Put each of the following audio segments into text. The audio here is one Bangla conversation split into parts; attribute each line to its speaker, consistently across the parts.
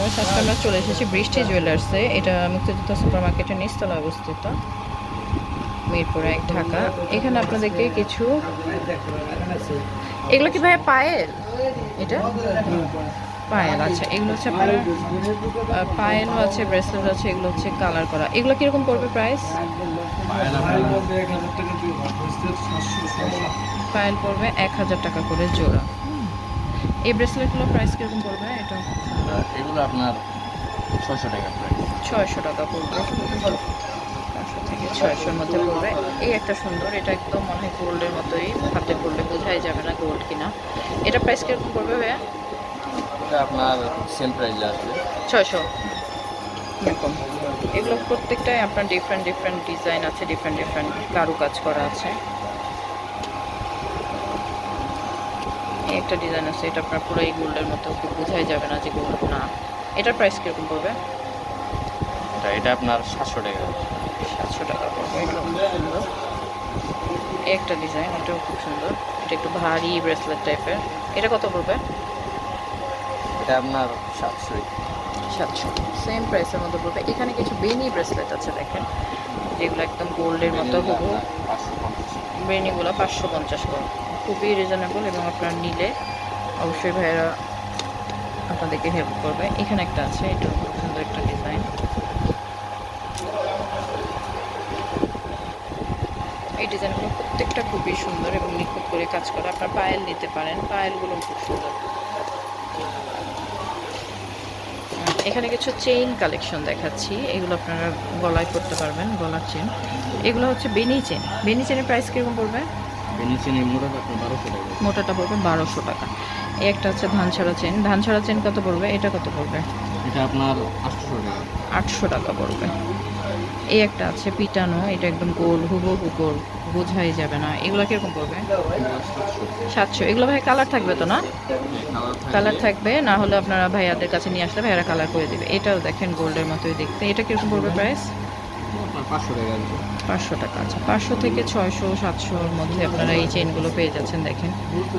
Speaker 1: ভিউয়ার্স আজকে আমরা চলে এসেছি বৃষ্টি জুয়েলার্সে। এটা মুক্তিযোদ্ধা সুপার মার্কেটের নিচতলা অবস্থিত, মিরপুর এক ঢাকা। এখানে আপনাদেরকে কিছু এগুলো কি ভাই পায়েল? এটা? পায়েল আচ্ছা এগুলো হচ্ছে আপনার পায়েলও আছে ব্রেসলেট আছে, এগুলো হচ্ছে কালার করা। এগুলো কীরকম পড়বে প্রাইস? পায়েল পড়বে এক হাজার টাকা করে জোড়া। এই ব্রেসলেটগুলো প্রাইস কীরকম পড়বে? এটা
Speaker 2: এগুলো আপনার ছশো টাকা প্রাইস
Speaker 1: ছয়শো টাকা পড়বে। পাঁচশো থেকে ছয়শোর মধ্যে পড়বে। এই একটা সুন্দর এটা একদম মনে হয় গোল্ডের মতোই হাতে পড়লে বোঝাই যাবে না গোল্ড কিনা। এটা প্রাইস কীরকম পড়বে ভাইয়া?
Speaker 2: এটা আপনার সেম প্রাইসে আসবে।
Speaker 1: ছয়শো। এরকম। এগুলো প্রত্যেকটাই আপনার ডিফারেন্ট ডিফারেন্ট ডিজাইন আছে ডিফারেন্ট ডিফারেন্ট কারুকাজ করা আছে। একটা ডিজাইন আছে এটা আপনার পুরো এই গোল্ডের মতো খুব বোঝাই যাবে না যে গোল্ড না। এটার প্রাইস কীরকম পড়বে?
Speaker 2: এটা এটা আপনার সাতশো টাকা।
Speaker 1: সাতশো টাকা পড়বে এটাও সুন্দর। একটা ডিজাইন এটাও খুব সুন্দর। এটা একটু ভারী ব্রেসলেট টাইপের এটা কত পড়বে?
Speaker 2: এটা আপনার সাতশোই
Speaker 1: সাতশো। সেম প্রাইসের মধ্যে পড়বে। এখানে কিছু বেনি ব্রেসলেট আছে দেখেন। যেগুলো একদম গোল্ডের মতো হবু বেনিগুলো পাঁচশো পঞ্চাশ করে। খুবই রিজনেবল এবং আপনার নিলে অবশ্যই ভাইয়েরা আপনাদেরকে হেল্প করবে। এখানে একটা আছে, এটা খুব সুন্দর একটা ডিজাইন এই ডিজাইনগুলো প্রত্যেকটা খুবই সুন্দর এবং নিখুঁত করে কাজ করা। আপনার পায়েল নিতে পারেন পায়েলগুলো খুব সুন্দর। এখানে কিছু চেইন কালেকশন দেখাচ্ছি। এগুলো আপনারা গলায় করতে পারবেন, গলার চেন এগুলো হচ্ছে বেনি চেন বেনি চেনের প্রাইস কীরকম পড়বে? মোটাটা পড়বে বারোশো টাকা। এই একটা হচ্ছে ধান ছাড়া চেন। ধান ছাড়া চেন কত পড়বে? এটা কত পড়বে?
Speaker 2: এটা আপনার আটশো টাকা।
Speaker 1: আটশো টাকা পড়বে। এই একটা আছে পিটানো। এটা একদম গোল হুবহু গোল। বোঝাই যাবে না। এগুলো কীরকম পড়বে? সাতশো। এগুলো ভাই কালার থাকবে তো না? কালার থাকবে। না হলে আপনারা ভাইয়াদের কাছে নিয়ে আসলে ভাইয়ারা কালার করে দেবে। এটাও দেখেন গোল্ডের মতোই দেখতে। এটা কীরকম পড়বে প্রাইস?
Speaker 2: পাঁচশো টাকা
Speaker 1: পাঁচশো আচ্ছা পাঁচশো থেকে ছয়শো সাতশোর মধ্যে আপনারা এই চেনগুলো পেয়ে যাচ্ছেন দেখেন।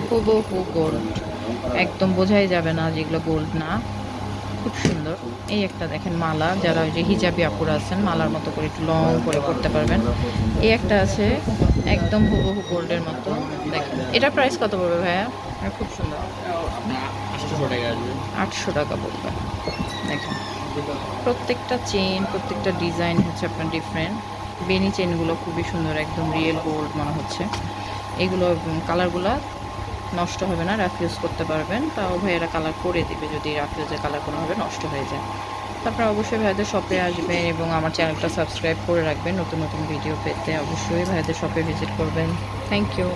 Speaker 1: হুবহু গোল্ড একদম বোঝাই যাবে না যেগুলো গোল্ড না। খুব সুন্দর। এই একটা দেখেন মালা যারা ওই যে হিজাবি আপুরা আছেন মালার মতো করে একটু লং করে করতে পারবেন। এই একটা আছে একদম হুবহু গোল্ডের মতো। দেখেন এটা প্রাইস কত পড়বে ভাইয়া? খুব সুন্দর। আটশো টাকা পড়বে দেখেন প্রত্যেকটা চেন প্রত্যেকটা ডিজাইন হচ্ছে আপনার ডিফারেন্ট বেনি চেনগুলো খুবই সুন্দর, একদম রিয়েল গোল্ড মনে হচ্ছে। এগুলো কালারগুলো নষ্ট হবে না রাফ ইউজ করতে পারবেন। তাও ভাইয়েরা কালার করে দিবে, যদি রাফ ইউজের কালার কোনোভাবে নষ্ট হয়ে যায়। তারপরে অবশ্যই ভাইদের শপে আসবেন এবং আমার চ্যানেলটা সাবস্ক্রাইব করে রাখবেন। নতুন নতুন ভিডিও পেতে অবশ্যই ভাইদের শপে ভিজিট করবেন। Thank you